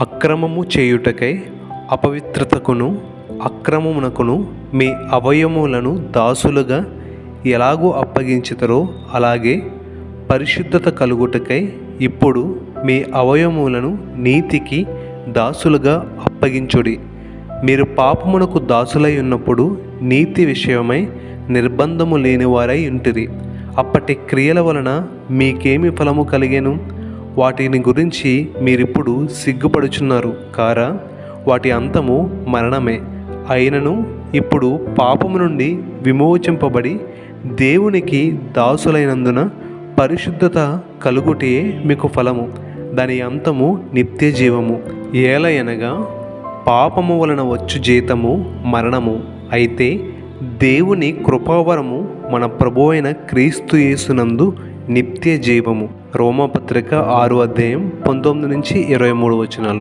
అక్రమము చేయుటకై అపవిత్రతకును అక్రమమునకును మీ అవయములను దాసులుగా ఎలాగూ అప్పగించుతారో అలాగే పరిశుద్ధత కలుగుటకై ఇప్పుడు మీ అవయములను నీతికి దాసులుగా అప్పగించుడి. మీరు పాపమునకు దాసులై ఉన్నప్పుడు నీతి విషయమై నిర్బంధము లేనివారై ఉంటిరి. అప్పటి క్రియల వలన మీకేమి ఫలము కలిగేను? వాటిని గురించి మీరిప్పుడు సిగ్గుపడుచున్నారు. కారా వాటి అంతము మరణమే. అయినను ఇప్పుడు పాపము నుండి విమోచింపబడి దేవునికి దాసులైనందున పరిశుద్ధత కలుగుటే మీకు ఫలము. దాని అంతము నిత్య జీవము ఏలయనగా పాపము వలన వచ్చు జీతము మరణము. అయితే దేవుని కృపావరము మన ప్రభు అయిన క్రీస్తు యేసునందు నిత్య జీవము రోమపత్రిక ఆరు అధ్యాయం పంతొమ్మిది నుంచి ఇరవై మూడు వచనాలు.